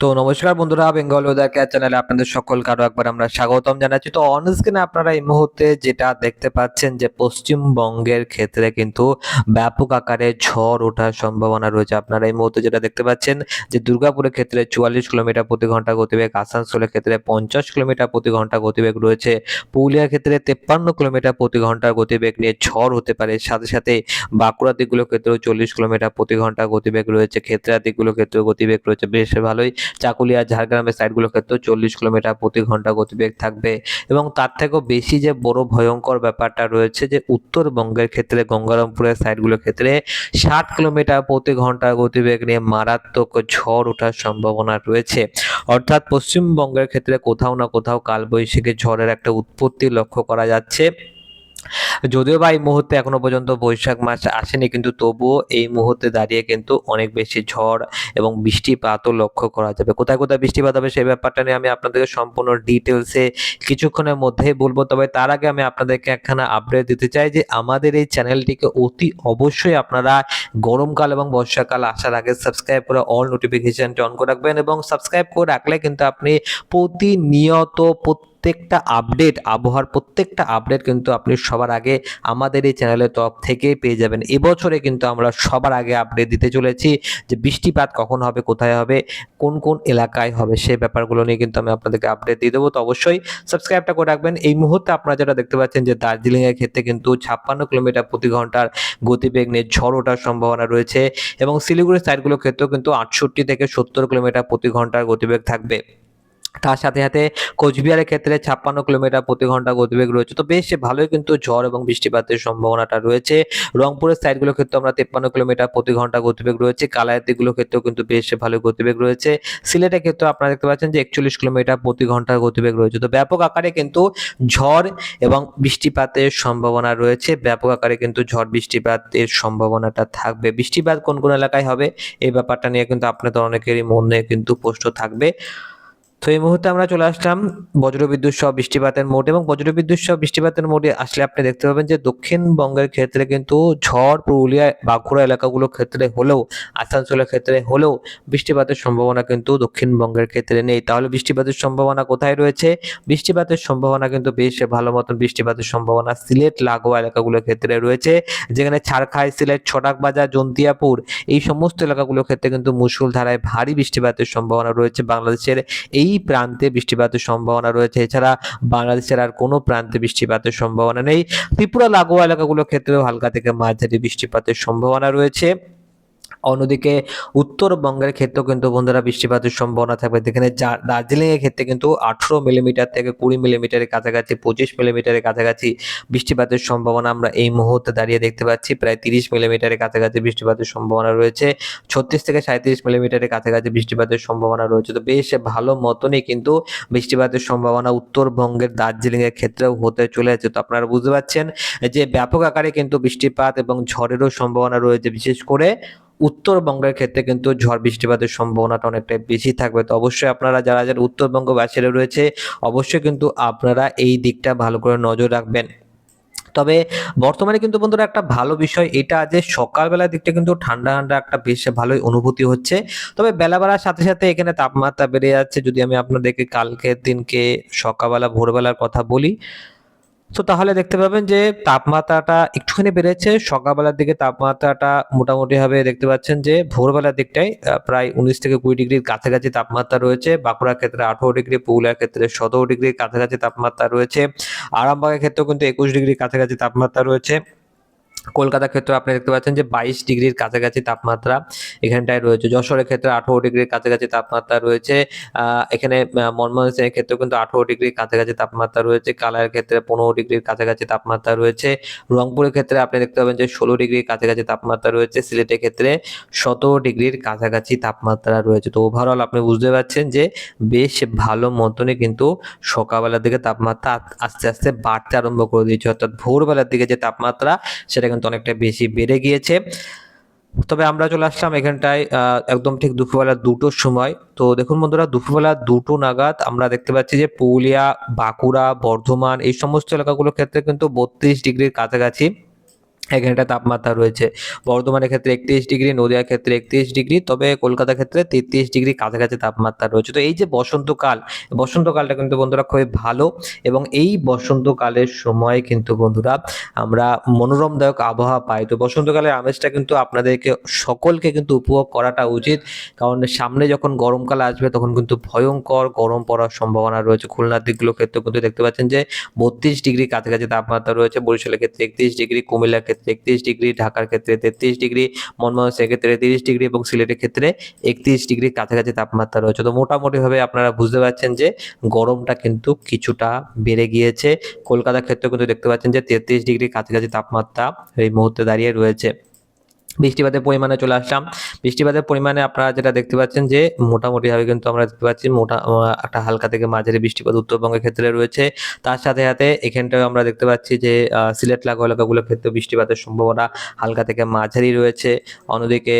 তো নমস্কার বন্ধুরা, বেঙ্গল ওয়েদার কেয়ার চ্যানেলে আপনাদের সকলকে আরও একবার আমরা স্বাগতম জানাচ্ছি। তো অন স্ক্রিনে আপনারা এই মুহূর্তে যেটা দেখতে পাচ্ছেন যে পশ্চিমবঙ্গের ক্ষেত্রে কিন্তু ব্যাপক আকারে ঝড় ওঠার সম্ভাবনা রয়েছে। আপনারা এই মুহূর্তে যেটা দেখতে পাচ্ছেন যে দুর্গাপুরের ক্ষেত্রে চুয়াল্লিশ কিলোমিটার প্রতি ঘণ্টা গতিবেগ, আসানসোলের ক্ষেত্রে পঞ্চাশ কিলোমিটার প্রতি ঘণ্টা গতিবেগ রয়েছে। পুরুলিয়ার ক্ষেত্রে তেপ্পান্ন কিলোমিটার প্রতি ঘণ্টার গতিবেগ নিয়ে ঝড় হতে পারে। সাথে সাথে বাঁকুড়া দিকগুলোর ক্ষেত্রেও চল্লিশ কিলোমিটার প্রতি ঘণ্টা গতিবেগ রয়েছে। ক্ষেত্রা দিকগুলোর ক্ষেত্রেও গতিবেগ রয়েছে। বেশ ভালোই চাকুলিয়া, ঝাড়গ্রামের সাইডগুলোর ক্ষেত্রেও চল্লিশ কিলোমিটার প্রতি ঘণ্টা গতিবেগ থাকবে। এবং তার থেকেও বেশি যে বড় ভয়ঙ্কর ব্যাপারটা রয়েছে যে উত্তরবঙ্গের ক্ষেত্রে, গঙ্গারামপুরের সাইডগুলোর ক্ষেত্রে ষাট কিলোমিটার প্রতি ঘণ্টা গতিবেগ নিয়ে মারাত্মক ঝড় ওঠার সম্ভাবনা রয়েছে। অর্থাৎ পশ্চিমবঙ্গের ক্ষেত্রে কোথাও না কোথাও কালবৈশাখী ঝড়ের একটা উৎপত্তি লক্ষ্য করা যাচ্ছে। যদিও বা এই মুহূর্তে এখনও পর্যন্ত বৈশাখ মাস আসেনি, কিন্তু তবুও এই মুহূর্তে দাঁড়িয়ে কিন্তু অনেক বেশি ঝড় এবং বৃষ্টিপাতও লক্ষ্য করা যাবে। কোথায় কোথায় বৃষ্টিপাত হবে সেই ব্যাপারটা নিয়ে আমি আপনাদেরকে সম্পূর্ণ ডিটেলসে কিছুক্ষণের মধ্যেই বলব। তবে তার আগে আমি আপনাদেরকে একখানা আপডেট দিতে চাই যে আমাদের এই চ্যানেলটিকে অতি অবশ্যই আপনারা গরমকাল এবং বর্ষাকাল আসার আগে সাবস্ক্রাইব করে অল নোটিফিকেশনটি অন করে রাখবেন এবং সাবস্ক্রাইব করে রাখলে কিন্তু আপনি প্রতিনিয়ত প্রত্যেকটা আপডেট আবহাওয়ার প্রত্যেকটা আপডেট কিন্তু আপনি সবার আগে আমাদের এই চ্যানেলের তরফ থেকেই পেয়ে যাবেন। এবছরে কিন্তু আমরা সবার আগে আপডেট দিতে চলেছি যে বৃষ্টিপাত কখন হবে, কোথায় হবে, কোন কোন এলাকায় হবে, সেই ব্যাপারগুলো নিয়ে কিন্তু আমি আপনাদেরকে আপডেট দিয়ে দেবো। তো অবশ্যই সাবস্ক্রাইবটা করে রাখবেন। এই মুহূর্তে আপনারা যেটা দেখতে পাচ্ছেন যে দার্জিলিংয়ের ক্ষেত্রে কিন্তু ছাপ্পান্ন কিলোমিটার প্রতি ঘণ্টার গতিবেগ নিয়ে ঝড় ওঠার সম্ভাবনা রয়েছে এবং শিলিগুড়ির সাইডগুলোর ক্ষেত্রেও কিন্তু আটষট্টি থেকে সত্তর কিলোমিটার প্রতি ঘণ্টার গতিবেগ থাকবে। তার সাথে সাথে কোচবিহারের ক্ষেত্রে ছাপ্পান্ন কিলোমিটার প্রতি ঘণ্টা গতিবেগ রয়েছে। তো বেশ ভালোই কিন্তু ঝড় এবং বৃষ্টিপাতের সম্ভাবনাটা রয়েছে। রংপুরের সাইডগুলোর ক্ষেত্রে আমরা তেপ্পান্ন কিলোমিটার প্রতি ঘণ্টা গতিবেগ রয়েছে। কালায়ের দিকগুলোর ক্ষেত্রেও কিন্তু বেশ ভালো গতিবেগ রয়েছে। সিলেটের ক্ষেত্রে আপনারা দেখতে পাচ্ছেন যে একচল্লিশ কিলোমিটার প্রতি ঘণ্টার গতিবেগ রয়েছে। তো ব্যাপক আকারে কিন্তু ঝড় এবং বৃষ্টিপাতের সম্ভাবনা রয়েছে। ব্যাপক আকারে কিন্তু ঝড়, বৃষ্টিপাতের সম্ভাবনাটা থাকবে। বৃষ্টিপাত কোন কোন এলাকায় হবে, এই ব্যাপারটা নিয়ে কিন্তু আপনাদের অনেকেরই মনে কিন্তু প্রশ্ন থাকবে। তো এই মুহূর্তে আমরা চলে আসলাম বজ্রবিদ্যুৎ সহ বৃষ্টিপাতের মোড এবং বজ্রবিদ্যুৎ সহ বৃষ্টিপাতের মোডে আসলে আপনি দেখতে পাবেন যে দক্ষিণবঙ্গের ক্ষেত্রে কিন্তু ঝড়, পুরুলিয়া, বাঁকুড়া এলাকাগুলোর ক্ষেত্রে হলেও, আসানসোলের ক্ষেত্রে হলেও বৃষ্টিপাতের সম্ভাবনা কিন্তু দক্ষিণবঙ্গের ক্ষেত্রে নেই। তাহলে বৃষ্টিপাতের সম্ভাবনা কোথায় রয়েছে? বৃষ্টিপাতের সম্ভাবনা কিন্তু বেশ ভালো মতন বৃষ্টিপাতের সম্ভাবনা সিলেট, লাগোয়া এলাকাগুলোর ক্ষেত্রে রয়েছে, যেখানে ছাড়খাই, সিলেট ছটাক বাজার জন্তিয়াপুর এই সমস্ত এলাকাগুলোর ক্ষেত্রে কিন্তু মুসুলধারায় ভারী বৃষ্টিপাতের সম্ভাবনা রয়েছে বাংলাদেশের এই প্রান্তে বৃষ্টিপাতের সম্ভাবনা রয়েছে। এছাড়া বাংলাদেশের আর কোনো প্রান্তে বৃষ্টিপাতের সম্ভাবনা নেই। ত্রিপুরা, লাগোয়া এলাকাগুলোর ক্ষেত্রেও হালকা থেকে মাঝারি বৃষ্টিপাতের সম্ভাবনা রয়েছে। অন্যদিকে উত্তরবঙ্গের ক্ষেত্রেও কিন্তু বন্ধুরা বৃষ্টিপাতের সম্ভাবনা থাকবে। যেখানে দার্জিলিং এর ক্ষেত্রে কিন্তু আঠেরো মিলিমিটার থেকে কুড়ি মিলিমিটারের কাছাকাছি, পঁচিশ মিলিমিটারের কাছাকাছি বৃষ্টিপাতের সম্ভাবনা আমরা এই মুহূর্তে দাঁড়িয়ে দেখতে পাচ্ছি। প্রায় তিরিশ মিলিমিটারের কাছাকাছি বৃষ্টিপাতের সম্ভাবনা রয়েছে। ছত্রিশ থেকে সাঁত্রিশ মিলিমিটারের কাছাকাছি বৃষ্টিপাতের সম্ভাবনা রয়েছে। তো বেশ ভালো মতনই কিন্তু বৃষ্টিপাতের সম্ভাবনা উত্তরবঙ্গের দার্জিলিংয়ের ক্ষেত্রেও হতে চলেছে। তো আপনারা বুঝতে পারছেন যে ব্যাপক আকারে কিন্তু বৃষ্টিপাত এবং ঝড়েরও সম্ভাবনা রয়েছে। বিশেষ করে উত্তরবঙ্গের ক্ষেত্রে কিন্তু ঝড় বৃষ্টিপাতের সম্ভাবনাটা অনেকটাই বেশি থাকবে। তো অবশ্যই আপনারা যারা যারা উত্তরবঙ্গবাসীরা রয়েছে, অবশ্যই কিন্তু আপনারা এই দিকটা ভালো করে নজর রাখবেন। তবে বর্তমানে কিন্তু বন্ধুরা একটা ভালো বিষয় এটা যে সকালবেলার দিকটা কিন্তু ঠান্ডা ঠান্ডা একটা বেশ ভালোই অনুভূতি হচ্ছে। তবে বেলা বাড়ার সাথে সাথে এখানে তাপমাত্রা বেড়ে যাচ্ছে। যদি আমি আপনাদেরকে কালকের দিনকে সকালবেলা, ভোরবেলার কথা বলি তো তাহলে দেখতে পাবেন যে তাপমাত্রাটা একটুখানি বেড়েছে। সকালবেলার দিকে তাপমাত্রাটা মোটামুটি হবে দেখতে পাচ্ছেন যে ভোরবেলার দিকটায় প্রায় উনিশ থেকে কুড়ি ডিগ্রির কাছাকাছি তাপমাত্রা রয়েছে। বাঁকুড়ার ক্ষেত্রে আঠারো ডিগ্রি, পুরুলিয়ার ক্ষেত্রে সতেরো ডিগ্রির কাছাকাছি তাপমাত্রা রয়েছে। আরামবাগের ক্ষেত্রেও কিন্তু একুশ ডিগ্রির কাছাকাছি তাপমাত্রা রয়েছে। কলকাতার ক্ষেত্রে আপনি দেখতে পাচ্ছেন যে বাইশ ডিগ্রির কাছাকাছি তাপমাত্রা এখানটায় রয়েছে। যশোরের ক্ষেত্রে আঠারো ডিগ্রির কাছাকাছি তাপমাত্রা রয়েছে। এখানে মনমোহন সিংয়ের ক্ষেত্রে কিন্তু আঠারো ডিগ্রির কাছাকাছি তাপমাত্রা রয়েছে। কালারের ক্ষেত্রে পনেরো ডিগ্রির কাছাকাছি তাপমাত্রা রয়েছে। রংপুরের ক্ষেত্রে আপনি দেখতে পাবেন যে ষোলো ডিগ্রির কাছাকাছি তাপমাত্রা রয়েছে। সিলেটের ক্ষেত্রে সতেরো ডিগ্রির কাছাকাছি তাপমাত্রা রয়েছে। তো ওভারঅল আপনি বুঝতে পারছেন যে বেশ ভালো মতনই কিন্তু সকালবেলার দিকে তাপমাত্রা আস্তে আস্তে বাড়তে আরম্ভ করে দিয়েছে। অর্থাৎ ভোরবেলার দিকে যে তাপমাত্রা, সেটা কিন্তু অনেকটা বেশি বেড়ে গিয়েছে। তবে আমরা চলে আসলাম এখানটায় একদম ঠিক দুপুরবেলা দুটোর সময়। তো দেখুন বন্ধুরা, দুপুরবেলা দুটো নাগাদ আমরা দেখতে পাচ্ছি যে পুরুলিয়া, বাঁকুড়া, বর্ধমান এই সমস্ত এলাকাগুলোর ক্ষেত্রে কিন্তু বত্রিশ ডিগ্রির কাছাকাছি এখানটা তাপমাত্রা রয়েছে। বর্ধমানের ক্ষেত্রে একত্রিশ ডিগ্রি, নদিয়ার ক্ষেত্রে একত্রিশ ডিগ্রি, তবে কলকাতার ক্ষেত্রে তেত্রিশ ডিগ্রি কাছাকাছি তাপমাত্রা রয়েছে। তো এই যে বসন্তকাল, বসন্তকালটা কিন্তু বন্ধুরা খুবই ভালো এবং এই বসন্তকালের সময় কিন্তু বন্ধুরা আমরা মনোরমদায়ক আবহাওয়া পাই। তো বসন্তকালের আমেজটা কিন্তু আপনাদেরকে, সকলকে কিন্তু উপভোগ করাটা উচিত। কারণ সামনে যখন গরমকাল আসবে, তখন কিন্তু ভয়ঙ্কর গরম পড়ার সম্ভাবনা রয়েছে। খুলনার দিকগুলো ক্ষেত্রে কিন্তু দেখতে পাচ্ছেন যে বত্রিশ ডিগ্রি কাছাকাছি তাপমাত্রা রয়েছে। বরিশালের ক্ষেত্রে একত্রিশ ডিগ্রি, কুমিল্লার ক্ষেত্রে একত্রিশ ডিগ্রি ঢাকার ক্ষেত্রে তেত্রিশ ডিগ্রি মনমোহন ক্ষেত্রে তিরিশ ডিগ্রি এবং সিলেটের ক্ষেত্রে একত্রিশ ডিগ্রি কাছাকাছি তাপমাত্রা রয়েছে। তো মোটামুটিভাবে আপনারা বুঝতে পারছেন যে গরমটা কিন্তু কিছুটা বেড়ে গিয়েছে। কলকাতার ক্ষেত্রেও কিন্তু দেখতে পাচ্ছেন যে তেত্রিশ ডিগ্রি কাছাকাছি তাপমাত্রা এই মুহূর্তে দাঁড়িয়ে রয়েছে। বৃষ্টিপাতের পরিমাণে চলে আসলাম। বৃষ্টিপাতের পরিমাণে আপনারা যেটা দেখতে পাচ্ছেন যে, মোটামুটিভাবে কিন্তু আমরা দেখতে পাচ্ছি মোটা একটা হালকা থেকে মাঝারি বৃষ্টিপাত উত্তরবঙ্গের ক্ষেত্রে রয়েছে। তার সাথে সাথে এখানটাও আমরা দেখতে পাচ্ছি যে সিলেট লাগোয়া এলাকাগুলোর ক্ষেত্রে বৃষ্টিপাতের সম্ভাবনা হালকা থেকে মাঝারি রয়েছে। অন্যদিকে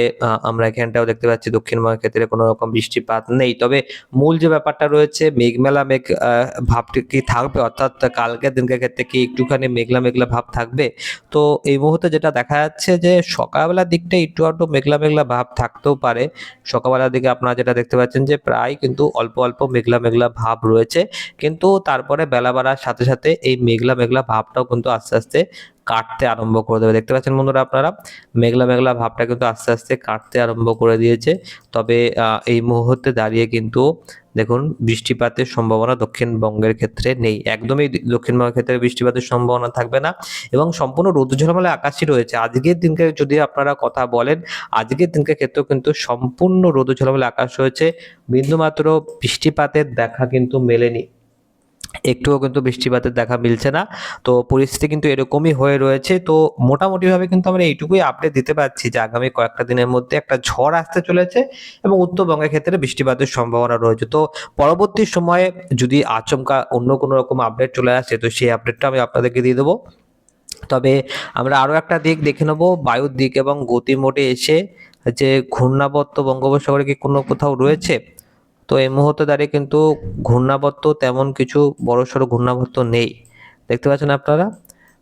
আমরা এখানটাও দেখতে পাচ্ছি দক্ষিণবঙ্গের ক্ষেত্রে কোনো রকম বৃষ্টিপাত নেই। তবে মূল যে ব্যাপারটা রয়েছে, মেঘমেলা মেঘ ভাবটি কি থাকবে? অর্থাৎ কালকের দিনকার ক্ষেত্রে কি একটুখানি মেঘলা মেঘলা ভাব থাকবে? তো এই মুহূর্তে যেটা দেখা যাচ্ছে যে সকালবেলার দিকটা একটু আধটু মেঘলা মেঘলা ভাব থাকতেও পারে। সকালবেলার দিকে আপনারা যেটা দেখতে পাচ্ছেন যে প্রায় কিন্তু অল্প অল্প মেঘলা মেঘলা ভাব রয়েছে। কিন্তু তারপরে বেলা বাড়ার সাথে সাথে এই মেঘলা মেঘলা ভাবটাও কিন্তু আস্তে আস্তে কাটতে আরম্ভ করে দেবে। দেখতে পাচ্ছেন বন্ধুরা আপনারা, মেঘলা মেঘলা ভাবটা কিন্তু আস্তে আস্তে কাটতে আরম্ভ করে দিয়েছে। তবে এই মুহূর্তে দাঁড়িয়ে কিন্তু দেখুন, বৃষ্টিপাতের সম্ভাবনা দক্ষিণবঙ্গের ক্ষেত্রে নেই। একদমই দক্ষিণবঙ্গের ক্ষেত্রে বৃষ্টিপাতের সম্ভাবনা থাকবে না এবং সম্পূর্ণ রোদ ঝলমলে আকাশই রয়েছে। আজকের দিনকে যদি আপনারা কথা বলেন, আজকের দিনকে ক্ষেত্রেও কিন্তু সম্পূর্ণ রোদ ঝলমলে আকাশ রয়েছে। বিন্দুমাত্র বৃষ্টিপাতের দেখা কিন্তু মেলেনি। একটুও কিন্তু বৃষ্টিপাতের দেখা মিলছে না। তো পরিস্থিতি কিন্তু এরকমই হয়ে রয়েছে। তো মোটামুটিভাবে কিন্তু আমরা এইটুকুই আপডেট দিতে পারছি যে আগামী কয়েকটা দিনের মধ্যে একটা ঝড় আসতে চলেছে এবং উত্তরবঙ্গের ক্ষেত্রে বৃষ্টিপাতের সম্ভাবনা রয়েছে। তো পরবর্তী সময়ে যদি আচমকা অন্য কোনো রকম আপডেট চলে আসে, তো সেই আপডেটটা আমি আপনাদেরকে দিয়ে দেবো। তবে আমরা আরও একটা দিক দেখে নেব। বায়ুর দিক এবং গতি মোটে এসে যে ঘূর্ণাবর্ত বঙ্গোপসাগরে কি কোনো কোথাও রয়েছে? তো এই মুহূর্তে দাঁড়িয়ে কিন্তু ঘূর্ণাবর্ত তেমন কিছু বড়সড় ঘূর্ণাবর্ত নেই। দেখতে পাচ্ছেন আপনারা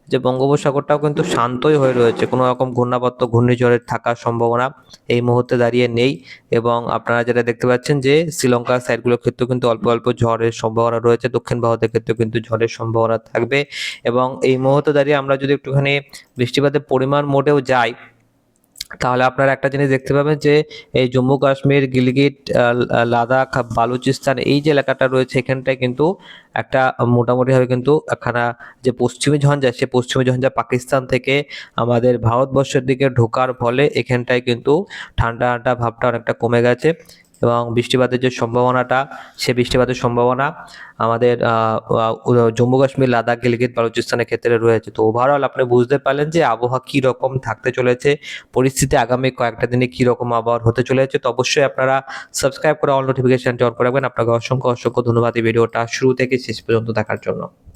যে বঙ্গোপসাগরটাও কিন্তু শান্তই হয়ে রয়েছে, কোনো রকম ঘূর্ণাবর্ত ঘূর্ণিঝড়ের থাকার সম্ভাবনা এই মুহূর্তে দাঁড়িয়ে নেই এবং আপনারা যেটা দেখতে পাচ্ছেন যে শ্রীলঙ্কার সাইডগুলোর ক্ষেত্রেও কিন্তু অল্প অল্প ঝড়ের সম্ভাবনা রয়েছে, দক্ষিণ ভারতের ক্ষেত্রেও কিন্তু ঝড়ের সম্ভাবনা থাকবে এবং এই মুহূর্তে দাঁড়িয়ে আমরা যদি একটুখানি বৃষ্টিপাতের পরিমাণ মোটেও যাই তাহলে আপনারা একটা জিনিস দেখতে পাবেন যে, এই জম্মু কাশ্মীর, গিলগিট লাদাখ, বালুচিস্তান এই যে এলাকাটা রয়েছে, এখানটায় কিন্তু একটা মোটামুটিভাবে কিন্তু একখানা যে পশ্চিমী ঝঞ্ঝা, সে পশ্চিমী ঝঞ্ঝা পাকিস্তান থেকে আমাদের ভারতবর্ষের দিকে ঢোকার ফলে এখানটায় কিন্তু ঠান্ডা ঠান্ডা ভাবটা অনেকটা কমে গেছে। এবং বৃষ্টিপাতের যে সম্ভাবনাটা, সে বৃষ্টিপাতের সম্ভাবনা আমাদের জম্মু কাশ্মীর, লাদাখ, গিলগিত, বালুচিস্তানের ক্ষেত্রে রয়েছে। তো ওভারঅল আপনি বুঝতে পারলেন যে আবহাওয়া কী রকম থাকতে চলেছে, পরিস্থিতি আগামী কয়েকটা দিনে কী রকম আবহাওয়ার হতে চলেছে। তো অবশ্যই আপনারা সাবস্ক্রাইব করে অল নোটিফিকেশনটি অন করে রাখবেন। আপনাকে অসংখ্য অসংখ্য ধন্যবাদ এই ভিডিওটা শুরু থেকে শেষ পর্যন্ত দেখার জন্য।